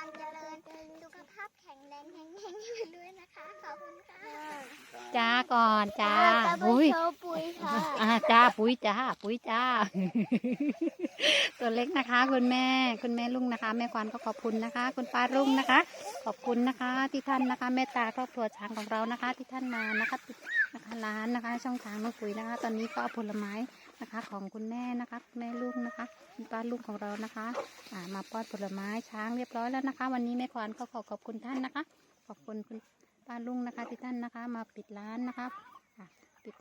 ความเจริญสุขภาพแข็งแรงแข็งๆไปด้วยนะคะ ขอบคุณค่ะจ้าก่อนจ้าจะไปอุ้ยโชว์ปุ๋ยค่ะอ่าจ้าปุ๋ยจ้าปุ๋ยจ้า ตัวเล็กนะคะคุณแม่ คุณแม่ลุงนะคะ แม่ควันก็ขอบคุณนะคะ คุณป้าลุงนะคะ ขอบคุณนะคะ ที่ท่านนะคะเมตตาครอบครัวช้างของเรานะคะ ที่ท่านมานะคะนะคะร้านนะคะ ช่องช้างน้องปุ๋ยนะคะ ตอนนี้ก็เอาผลไม้ นะคะ ของคุณแม่นะคะคุณแม่ลุงนะคะคุณป้าลุงของเรานะคะอ่ามาป้อนผลไม้ช้างเรียบร้อยแล้วนะคะ วันนี้แม่ควันก็ขอขอบคุณท่านนะคะ ขอบคุณคุณป้าลุงนะคะที่ท่านนะคะ มาปิดร้านนะคะปิด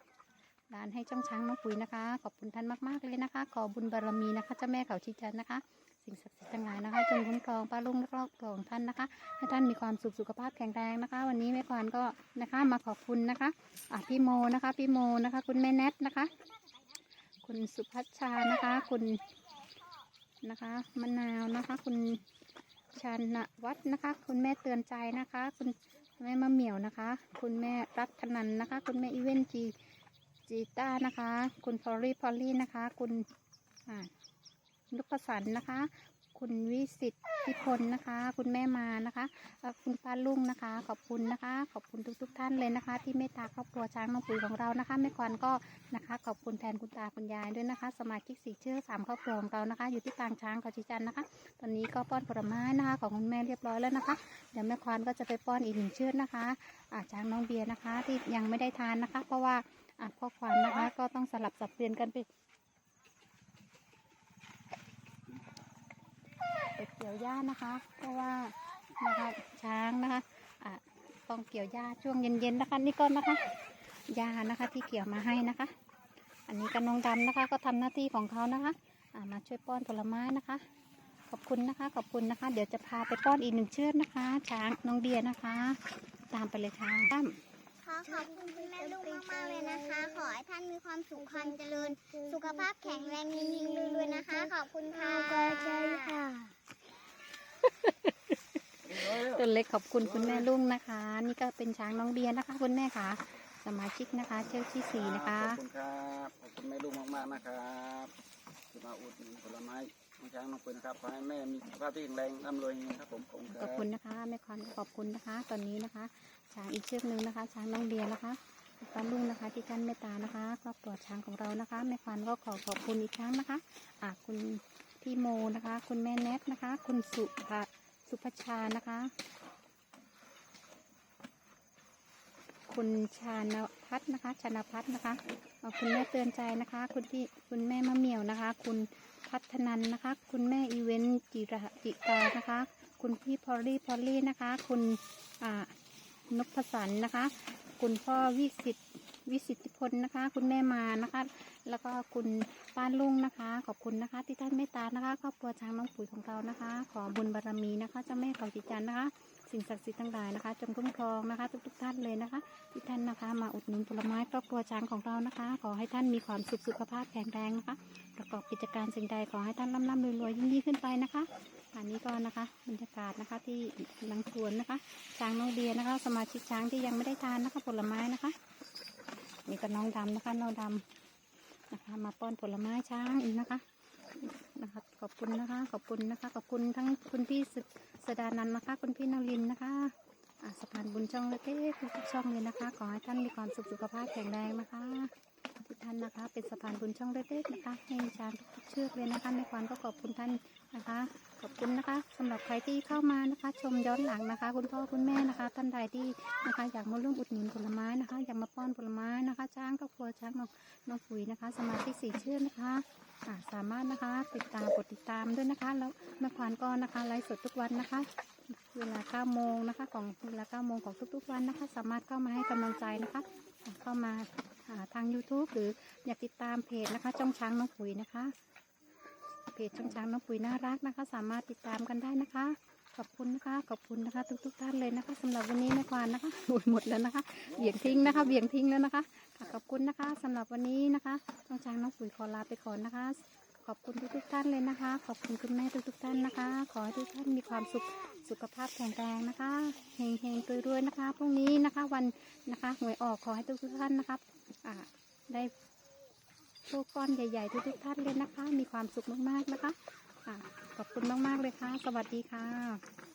ร้านให้จ้องช้างน้องปุ๋ยนะคะ ขอบคุณท่านมากๆเลยนะคะ ขอบุญบารมีนะคะเจ้าแม่เขาชีจันนะคะสิ่งศักดิ์สิทธิ์ทั้งหลายนะคะจงคุ้มครองป้าลุงและครอบครัวของท่านนะคะ ให้ท่านมีความสุขสุขภาพแข็งแรงนะคะ วันนี้แม่ควานก็นะคะมาขอบคุณนะคะอะพี่โมนะคะพี่โมนะคะ คุณแม่แนทนะคะ คุณสุพัชชานะคะ คุณนะคะมะนาวนะคะ คุณชันวัฒน์นะคะ คุณแม่เตือนใจนะคะ คุณแม่มะเหมี่ยวนะคะ คุณแม่รัตนันนะคะ คุณแม่อีเวนจีจีต้านะคะ คุณพอลลี่พอลลี่นะคะ คุณอ่านุพสันนะคะ คุณวิสิทธิพลนะคะ คุณแม่มานะคะ คุณป้าลุงนะคะ ขอบคุณนะคะ ขอบคุณทุกๆทท่านเลยนะคะ ที่เมตตาครอบครัวช้างน้องปุ๋ยของเรานะคะแม่ควันก็นะคะ ขอบคุณแทนคุณตาคุณยายด้วยนะคะ สมาชิกสี่เชื่อสามครอบครัวของเรานะคะ อยู่ที่ปางช้างเขาชิจันทร์นะคะ ตอนนี้ก็ป้อนผลไม้นะคะ ของคุณแม่เรียบร้อยแล้วนะคะ เดี๋ยวแม่ควานก็จะไปป้อนอีกหนึ่งเชือกนะคะอาช้างน้องเบียร์นะคะ ที่ยังไม่ได้ทานนะคะ เพราะว่าอะพ่อควานนะคะ ก็ต้องสลับสับเปลี่ยนกันไปไปเกี่ ยวหญ้านะคะ เพราะว่านะคะช้างนะคะอะต้องเกี่ยวหญ้าช่วงเย็นๆนะคะ นี่ก็นะคะหญ้านะคะที่เกี่ยวมาให้นะคะ อันนี้ก็น้องดำนะคะ ก็ทำหน้าที่ของเขานะคะอะมาช่วยป้อนผลไม้นะคะ ขอบคุณนะคะ ขอบคุณนะคะ เดี๋ยวจะพาไปป้อนอีกหนึ่งเชือกนะคะ ช้างน้องเบียร์นะคะ ตามไปเลยค่ะตั้มขอขอบคุณคุณแม่ลุงมากๆเลยนะคะ ขอให้ท่านมีความสุขความเจริญ สุขภาพแข็งแรงยิ่งๆรวยๆนะคะ ขอบคุณค่ะใช่ค่ะ ตัวเล็กขอบคุณคุณแม่ลุงนะคะ นี่ก็เป็นช้างน้องเบียร์นะคะ คุณแม่ค่ะ สมาชิกนะคะ เชือกที่สี่นะคะ ขอบคุณครับขอบคุณแม่ลูกมากๆนะครับที่มาอุดหนุนผลไม้น้องช้างน้องปืนนะครับขอให้แม่มีสุขภาพที่แข็งแรงร่ำรวยนะครับผมขอบคุณคขรัอบบคุณนะคะแม่คอนขอบคุณนะคะ ตอนนี้นะคะ ช้างอีกเชือกหนึ่งนะคะ ช้างน้องเบียร์นะคะป้าลุงนะคะ ที่ท่านเมตตานะคะครอบครัวช้างของเรานะคะแม่ควันก็ขอขอบคุณอีกครั้งนะคะอะคุณ พี่โมนะคะ คุณแม่แนทนะคะ คุณสุภาสุภชานะคะ คุณชานพัฒน์นะคะ ชานพัฒน์นะคะคุณแม่เตือนใจนะคะ คุณพี่คุณแม่มะเหมี่ยวนะคะ คุณพัฒนันนะคะ คุณแม่อีเวนต์จิระจิตานะคะ คุณพี่พอลลี่พอลลี่นะคะ คุณนพสันนะคะ คุณพ่อวิสิตวิสิทธิ พลนะคะ คุณแม่มานะคะ แล้วก็คุณป้าลุงนะคะ ขอบคุณนะคะ ที่ท่านเมตตานะคะครอบครัวช้างน้องปุ๋ยของเรานะคะ ขอบุญบารรมีนะคะเจ้าแม่เขาจิตจันทร์นะคะ สิ่งศักดิ์สิทธิ์ทั้งหลายนะคะ จงคุ้มครองนะคะ ทุกๆท่านเลยนะคะ ที่ท่านนะคะ มาอุดหนุนผลไม้ครอบครัวช้างของเรานะคะ ขอให้ท่านมีความสุขสุขภาพแข็งแรงนะคะ ประกอบกิจการสิ่งใดขอให้ท่านร่ำร่ำรวยยิ่งยิ่งขึ้นไปนะคะอันนี้ก็นะคะบรรยากาศนะคะที่หลังสวนนะคะช้างน้องเบียนะคะ สมาชิกช้างที่ยังไม่ได้ทานนะคะผลไม้นะคะ นี่ก็น้องดำนะคะ น้องดำนะคะ มาป้อนผลไม้ช้างอีกนะคะนะคะขอบคุณนะคะ ขอบคุณนะคะ ขอบคุณทั้งคุณพี่สสดานันนะคะ คุณพี่นรินนะคะอ่าสะพานบุญช่องเล็กๆทุกช่องเลยนะคะ ขอให้ท่านมีความสุขสุขภาพแข็งแรงนะคะ ทุกท่านนะคะ เป็นสะพานบุญช่องเล็กๆนะคะให้ช้างทุกๆเชือกเลยนะคะในความก็ขอบคุณท่านนะคะ ขอบคุณนะคะสำหรับใครที่เข้ามานะคะ ชมย้อนหลังนะคะ คุณพ่อคุณแม่นะคะ ท่านใดที่นะคะ อยากมาร่วมอุดหนุนผลไม้นะคะ อยากมาป้อนผลไม้นะคะช้างครอบครัวช้างน้องน้องปุ๋ยนะคะ สมาชิกสี่เชือกนะคะสามารถนะคะติดตามกดติดตามด้วยนะคะ แล้วแม่ควานก็นะคะไลฟ์สดทุกวันนะคะเวลา9โมงนะคะ ของเวลา9โมงของทุกๆวันนะคะ สามารถเข้ามาให้กำลังใจนะคะ เข้ามา ทาง YouTube หรืออยากติดตามเพจนะคะจ้องช้างน้องปุ๋ยนะคะ เพจจ้องช้างน้องปุ๋ยน่ารักนะคะ สามารถติดตามกันได้นะคะ ขอบคุณนะคะ ขอบคุณนะคะ ทุกๆท่านเลยนะคะสำหรับวันนี้แม่ควานนะคะหมดหมดแล้วนะคะเบี่ยงทิ้งนะคะเบี่ยงทิ้งแล้วนะคะขอบคุณนะคะสำหรับวันนี้นะคะจ้องช้างน้องปุ๋ยขอลาไปก่อนนะคะ ขอบคุณทุกๆท่านเลยนะคะ ขอบคุณคุณแม่ทุกๆท่านนะคะ ขอให้ทุกท่านมีความสุขสุขภาพแข็งแรงนะคะเฮงเฮงๆรวยๆนะคะพรุ่งนี้นะคะ วันนะคะหวยออกขอให้ทุกๆท่านนะคะอ่าได้โชคก้อนใหญ่ ๆ ทุกๆท่านเลยนะคะ มีความสุขมากๆนะคะอะขอบคุณมากๆเลยค่ะ สวัสดีค่ะ